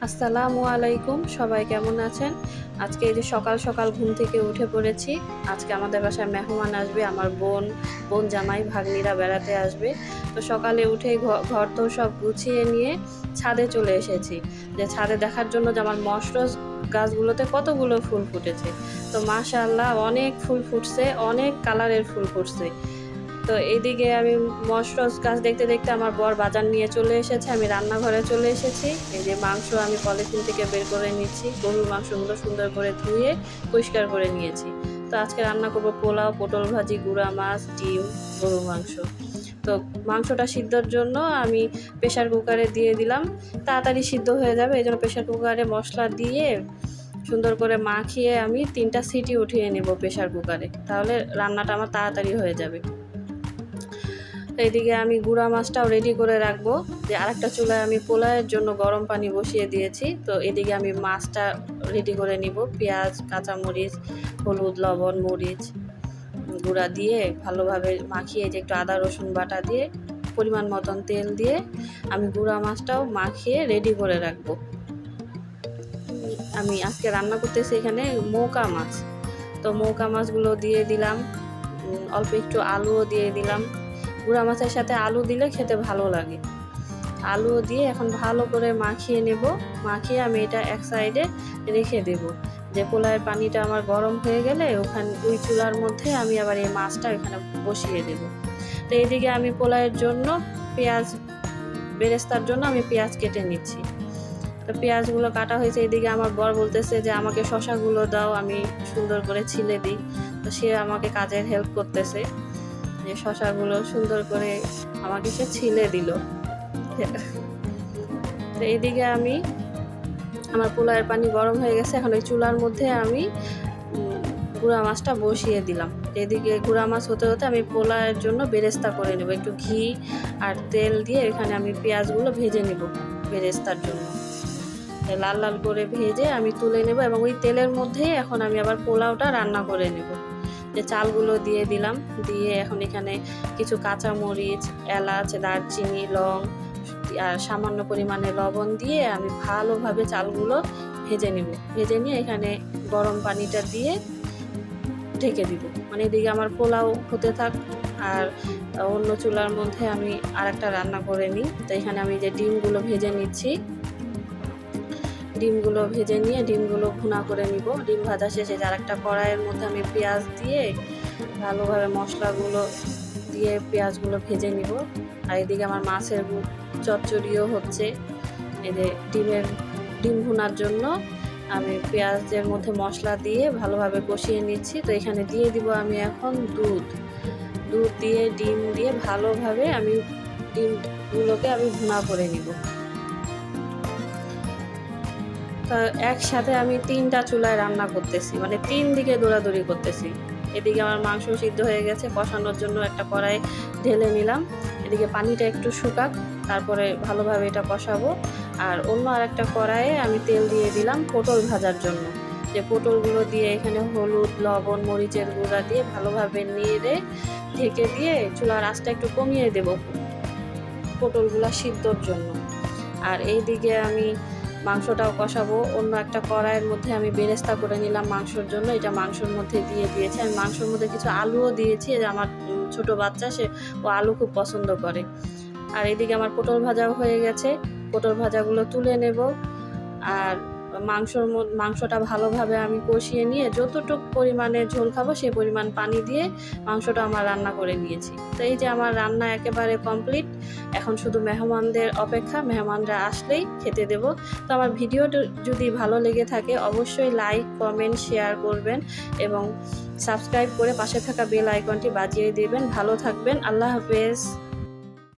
আসসালামু আলাইকুম, সবাই কেমন আছেন? আজকে এই যে সকাল সকাল ঘুম থেকে উঠে পড়েছি। আজকে আমাদের বাসায় মেহমান আসবে, আমার বোন বোন জামাই, ভাগ্নিরা বেড়াতে আসবে। তো সকালে উঠেই ঘ- ঘর তো সব গুছিয়ে নিয়ে ছাদে চলে এসেছি। যে ছাদে দেখার জন্য যে আমার মশরস গাছগুলোতে কতগুলো ফুল ফুটেছে। তো মাশাআল্লাহ, অনেক ফুল ফুটছে, অনেক কালারের ফুল ফুটছে। তো এইদিকে আমি মশরস গাছ দেখতে দেখতে আমার বর বাজার নিয়ে চলে এসেছে, আমি রান্নাঘরে চলে এসেছি। এই যে মাংস আমি পলিথিন থেকে বের করে নিচ্ছি, গরুর মাংসগুলো সুন্দর করে ধুয়ে পরিষ্কার করে নিয়েছি। তো আজকে রান্না করব পোলাও, পটল ভাজি, গুঁড়া, মাছ, ডিম, গরুর মাংস। তো মাংসটা সিদ্ধর জন্য আমি প্রেশার কুকারে দিয়ে দিলাম, তাড়াতাড়ি সিদ্ধ হয়ে যাবে, এই জন্য প্রেশার কুকারে মশলা দিয়ে সুন্দর করে মাখিয়ে আমি তিনটা সিটি উঠিয়ে নেব প্রেশার কুকারে, তাহলে রান্নাটা আমার তাড়াতাড়ি হয়ে যাবে। এদিকে আমি গুঁড়া মাছটাও রেডি করে রাখব। যে আরেকটা চুলায় আমি পোলাওয়ের জন্য গরম পানি বসিয়ে দিয়েছি। তো এদিকে আমি মাছটা রেডি করে নিব। পেঁয়াজ, কাঁচামরিচ, হলুদ, লবণ, মরিচ, গুঁড়া দিয়ে ভালোভাবে মাখিয়ে যে একটু আদা, রসুন বাটা দিয়ে পরিমাণ মতন তেল দিয়ে আমি গুঁড়া মাছটাও মাখিয়ে রেডি করে রাখব। আমি আজকে রান্না করতেছি এখানে মৌকা মাছ। তো মৌকা মাছগুলো দিয়ে দিলাম। অল্প একটু আলুও দিয়ে দিলাম। গুঁড়া মাছের সাথে আলু দিলে খেতে ভালো লাগে। আলু দিয়ে এখন ভালো করে মাখিয়ে নেব। মাখিয়ে আমি এটা এক সাইডে রেখে দেব। যে পোলায়ের পানিটা আমার গরম হয়ে গেলে ওখানে, ওই চুলার মধ্যে আমি আবার এই মাছটা এখানে বসিয়ে দেব। তো এইদিকে আমি পোলায়ের জন্য পেঁয়াজ, বেরেস্তার জন্য আমি পেঁয়াজ কেটে নিচ্ছি। তো পেঁয়াজগুলো কাটা হয়েছে এদিকে আমার বর বলতেছে যে আমাকে শশাগুলো দাও, আমি সুন্দর করে ছিলে দিই। তো সে আমাকে কাজের হেল্প করতেছে। যে শশাগুলো সুন্দর করে আমাকে সে ছিলে দিল। তো এদিকে আমি আমার পোলাওয়ের পানি গরম হয়ে গেছে, এখন ওই চুলার মধ্যে আমি গুঁড়া মাছটা বসিয়ে দিলাম। এদিকে গুঁড়া মাছ হতে হতে আমি পোলাওয়ের জন্য বেরেস্তা করে নেব, একটু ঘি আর তেল দিয়ে এখানে আমি পেঁয়াজগুলো ভেজে নেব বেরেস্তার জন্য। লাল লাল করে ভেজে আমি তুলে নেব এবং ওই তেলের মধ্যেই এখন আমি আবার পোলাওটা রান্না করে নেব। যে চালগুলো দিয়ে দিলাম, দিয়ে এখন এখানে কিছু কাঁচা মরিচ এলাচ, দারচিনি, লং আর সামান্য পরিমাণে লবণ দিয়ে আমি ভালোভাবে চালগুলো ভেজে নেব। ভেজে নিয়ে এখানে গরম পানিটা দিয়ে ঢেকে দিব। মানে এদিকে আমার পোলাও হতে থাক আর অন্য চুলার মধ্যে আমি আর একটা রান্না করে নিই। তো এখানে আমি যে ডিমগুলো ভেজে নিচ্ছি ডিমগুলো ভেজে নিয়ে ডিমগুলো ভুনা করে নিব। ডিম ভাজা শেষে আর একটা কড়াইয়ের মধ্যে আমি পেঁয়াজ দিয়ে ভালোভাবে মশলাগুলো দিয়ে পেঁয়াজগুলো ভেজে নিব। আর এদিকে আমার মাছের চচ্চড়িও হচ্ছে। এই যে ডিমের, ডিম ভুনার জন্য আমি পেঁয়াজের মধ্যে মশলা দিয়ে ভালোভাবে কষিয়ে নিচ্ছি। তো এখানে দিয়ে দিব আমি এখন দুধ। দুধ দিয়ে, ডিম দিয়ে ভালোভাবে আমি ডিমগুলোকে আমি ভুনা করে নিব। তা একসাথে আমি তিনটা চুলায় রান্না করতেছি মানে তিন দিকে দৌড়াদৌড়ি করতেছি। এদিকে আমার মাংস সিদ্ধ হয়ে গেছে, কষানোর জন্য একটা কড়াই ঢেলে নিলাম। এদিকে পানিটা একটু শুকাক, তারপরে ভালোভাবে এটা কষাবো। আর অন্য আর একটা কড়াইয়ে আমি তেল দিয়ে দিলাম পটল ভাজার জন্য। যে পটলগুলো দিয়ে এখানে হলুদ, লবণ, মরিচের গুঁড়া দিয়ে ভালোভাবে নেড়ে ঢেকে দিয়ে চুলার আঁচটা একটু কমিয়ে দেব পটলগুলো সিদ্ধর জন্য। আর এইদিকে আমি মাংসটাও কষাবো। অন্য একটা কড়াইয়ের মধ্যে আমি বেরেস্তা করে নিলাম মাংসর জন্য। এটা মাংসর মধ্যে দিয়ে দিয়েছি। আমি মাংসর মধ্যে কিছু আলুও দিয়েছি। আমার ছোট বাচ্চা, সে ও আলু খুব পছন্দ করে। আর এদিকে আমার পটল ভাজাও হয়ে গেছে। পটল ভাজাগুলো তুলে নেব। আর মাংসর মাংসটা ভালোভাবে আমি কষিয়ে নিয়ে যতটুকু পরিমাণে ঝোল খাব সেই পরিমাণ পানি দিয়ে মাংসটা আমার রান্না করে নিয়েছি। তো এই যে আমার রান্না একেবারে কমপ্লিট, এখন শুধু মেহমানদের অপেক্ষা, মেহমানরা আসলেই খেতে দেব। তো আমার ভিডিওটা যদি ভালো লেগে থাকে, অবশ্যই লাইক, কমেন্ট, শেয়ার করবেন এবং সাবস্ক্রাইব করে পাশে থাকা বেল আইকনটি বাজিয়ে দেবেন। ভালো থাকবেন, আল্লাহ হাফেজ।